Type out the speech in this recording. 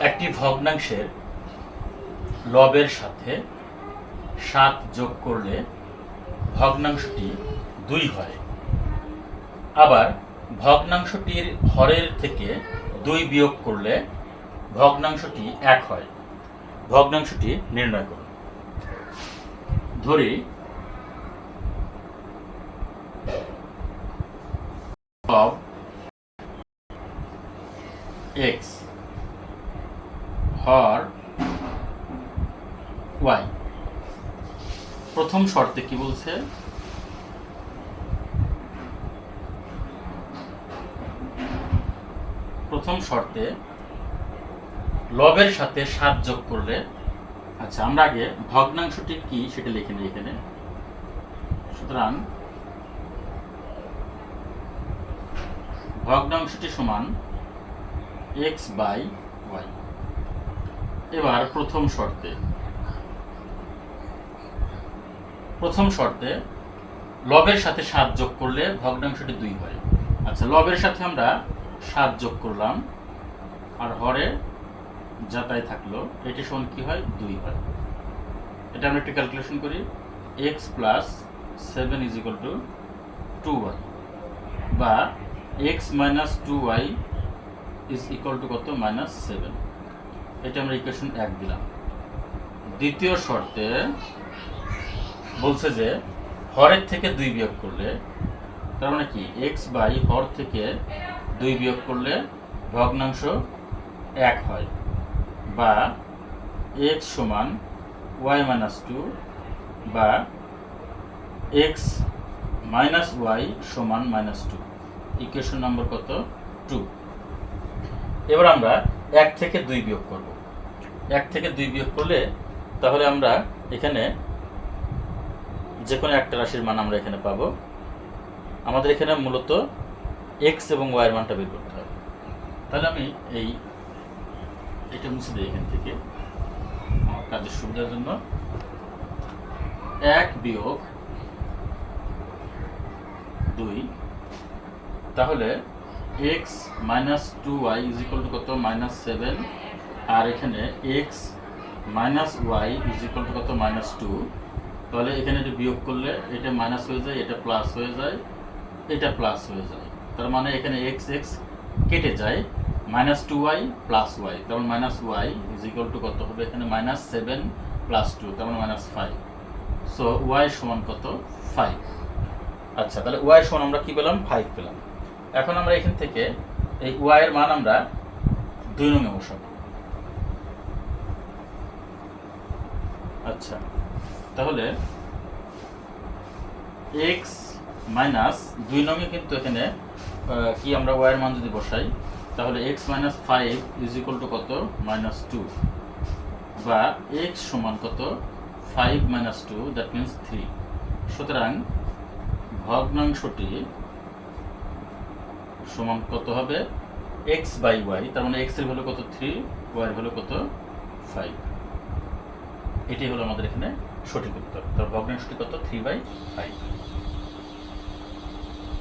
একটি ভগ্নাংশের লবের সাথে সাত যোগ করলে ভগ্নাংশটি দুই হয়। আবার ভগ্নাংশটির হরের থেকে দুই বিয়োগ করলে ভগ্নাংশটি এক হয়। ভগ্নাংশটি নির্ণয় করুন। ধরি of x হর y. প্রথম শর্তে কি বলছে? প্রথম শর্তে লবের সাথে সাত যোগ করলে আচ্ছা আমরা আগে ভগ্নাংশটি কি সেটা লিখে নিই এখানে। সুতরাং ভগ্নাংশটি সমান এক্স বাই ওয়াই এবার প্রথম শর্তে। প্রথম শর্তে, লবের সাথে সাত যোগ করলে ভগ্নাংশটি দুই হয়। আচ্ছা লবের সাথে আমরা সাত যোগ করলাম, আর হরে যাতাই থাকল, এটি সমান কি হয়? দুই হয়। এটা আমরা একটু ক্যালকুলেশন করি। X plus seven is equal to two Y বা X minus two Y is equal to কত? মাইনাস সেভেন এটা আমরা ইকুয়েশন এক দিলাম। দ্বিতীয় শর্তে বলছে যে, হরের থেকে দুই বিয়োগ করলে, তার মানে কি? এক্স বাই হর থেকে দুই বিয়োগ করলে ভগ্নাংশ এক হয়। বা এক্স সমান ওয়াই মাইনাস টু বা এক্স মাইনাস ওয়াই সমান মাইনাস টু ইকুয়েশন নম্বর কত? টু এবার আমরা এক থেকে দুই বিয়োগ করব। এক থেকে দুই বিয়োগ করলে তাহলে আমরা এখানে যে কোনো একটা রাশির মান আমরা এখানে পাবো। আমাদের এখানে মূলত এক্স এবং ওয়াইয়ের মানটা বের করতে হবে। তাহলে আমি এই এটা মুছে দিই এখান থেকে আমার কাজের সুবিধার জন্য। এক বিয়োগ দুই। তাহলে X minus two Y is equal to কত? মাইনাস সেভেন আর এখানে X minus Y is equal to কত? মাইনাস টু তাহলে এখানে এটা বিয়োগ করলে এটা মাইনাস হয়ে যায়, এটা প্লাস হয়ে যায়, এটা প্লাস হয়ে যায়। তার মানে এখানে এক্স এক্স কেটে যায় minus two Y plus Y তার মানে minus Y is equal to কত হবে? এখানে মাইনাস সেভেন প্লাস টু তার মানে মাইনাস ফাইভ সো ওয়াই সমান কত? ফাইভ আচ্ছা তাহলে ওয়াই সমান আমরা কি পেলাম? ফাইভ পেলাম। এখন আমরা এখান থেকে এই ওয়াই এর মান আমরা দুই নঙে বসাবো। আচ্ছা তাহলে এক্স মাইনাস দুই নঙে কিন্তু এখানে কি আমরা ওয়াই এর মান যদি বসাই, তাহলে X minus five is equal to কত? মাইনাস টু বা এক্স সমান কত? Five minus two that means three সুতরাং ভগ্নাংশটি সমান কত হবে? এক্স বাই ওয়াই তার মানে এক্সের ভ্যালু কত থ্রি ওয়াই এর ভ্যালু কত ফাইভ এটাই হলো আমাদের এখানে সঠিক উত্তর। তার ভগ্নাংশটি কত? Three by five